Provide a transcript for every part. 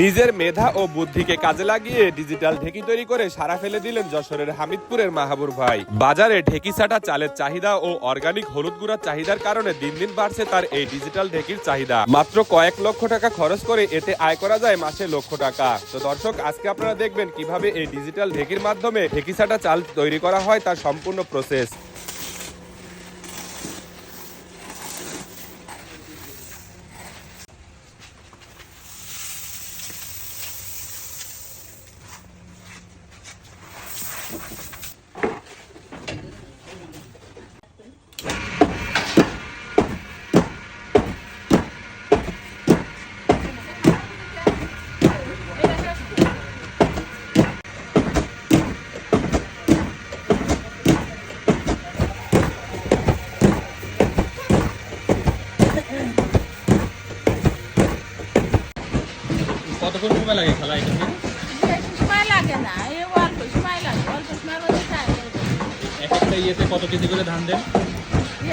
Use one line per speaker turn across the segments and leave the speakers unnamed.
নিজের মেধা ও বুদ্ধিকে কাজে লাগিয়ে ডিজিটাল ঢেকি তৈরি করে সারা ফেলে দিলেন যশোরের হামিদপুরের মাহাবুর ভাই। বাজারে ঢেকি ছাটা, চালের চাহিদা ও অর্গানিক হলুদ গুঁড়ার চাহিদার কারণে দিন দিন বাড়ছে তার এই ডিজিটাল ঢেকির চাহিদা। মাত্র কয়েক লক্ষ টাকা খরচ করে এতে আয় করা যায় মাসে লক্ষ টাকা। তো দর্শক, আজকে আপনারা দেখবেন কীভাবে এই ডিজিটাল ঢেকির মাধ্যমে ঢেকি ছাটা, চাল তৈরি করা হয় তার সম্পূর্ণ প্রসেস
কতক্ষণ সময় লাগে খেলা এটা
বেশি সময় লাগে না
একটা ইয়েতে কত কেজি করে ধান দেন?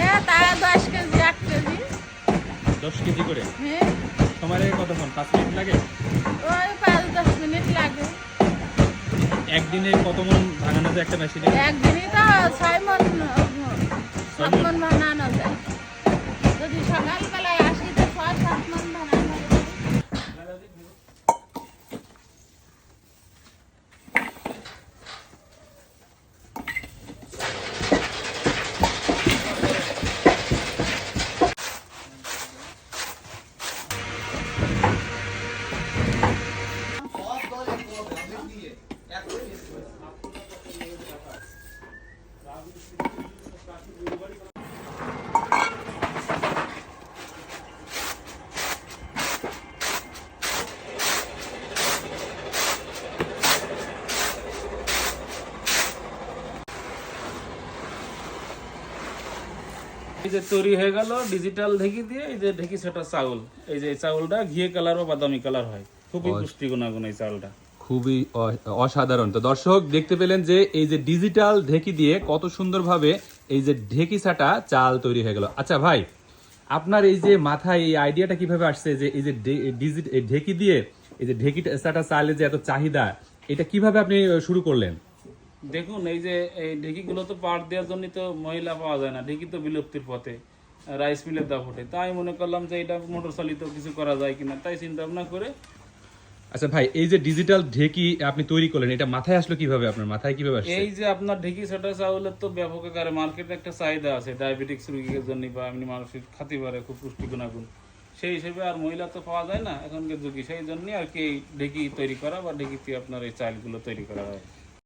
এ তা দশ কেজি এক কেজি।
দশ কেজি করে?
হ্যাঁ।
সময় কতক্ষণ? পাঁচ মিনিট লাগে?
ওই পাঁচ দশ মিনিট লাগে।
একদিনে কত মন ভাঙানো যায় একটা মেশিনে?
একদিনে তো ছয় মন সাত মন? ভাঙানো যায়। যদি সকালবেলায়
এই যে তৈরি হয়ে গেল ডিজিটাল ঢেকি দিয়ে এই যে ঢেকি সেটা চাউল। এই যে চাউলটা ঘিয়ে কালার বা বাদামি কালার হয়। খুবই পুষ্টি গুণাগুণ এই চাউলটা।
খুবই অসাধারণ। তো দর্শক দেখতে পেলেন যে এই যে ডিজিটাল ঢেকি দিয়ে কত সুন্দরভাবে এই যে ঢেকি ছাটা চাল তৈরি হয়ে গেল। আচ্ছা ভাই আপনার এই যে মাথায় এই আইডিয়াটা কীভাবে আসছে যে এই যে ঢেকি দিয়ে এই যে ঢেকি ছাটা চালের যে এত চাহিদা এটা কীভাবে আপনি শুরু করলেন?
দেখুন এই যে এই ঢেকিগুলো তো পাট দেওয়ার জন্য তো মহিলা পাওয়া যায় না। ঢেকি তো বিলুপ্তির পথে রাইস মিলের দা ফোটে তাই মনে করলাম যে এটা মোটর চালিত কিছু করা যায় কিনা তাই চিন্তা ভাবনা করে।
আচ্ছা ভাই এই যে ডিজিটাল ঢেকি আপনি তৈরি করলেন এটা মাথায় আসলো কীভাবে আপনার? মাথায় কীভাবে আসছে?
এই যে আপনার ঢেকি সেটা চাউলের তো ব্যাপক আকারে মার্কেটে একটা চাহিদা আছে ডায়াবেটিক্স রোগীর জন্য বা এমনি মানসিক খাতে পারে খুব পুষ্টি গুণাগুণ। সেই হিসেবে আর মহিলা তো পাওয়া যায় না এখনকার যুগে। সেই জন্যই আর কি ঢেকি তৈরি করা বা ঢেকিতে আপনার এই চালগুলো তৈরি করা হয়।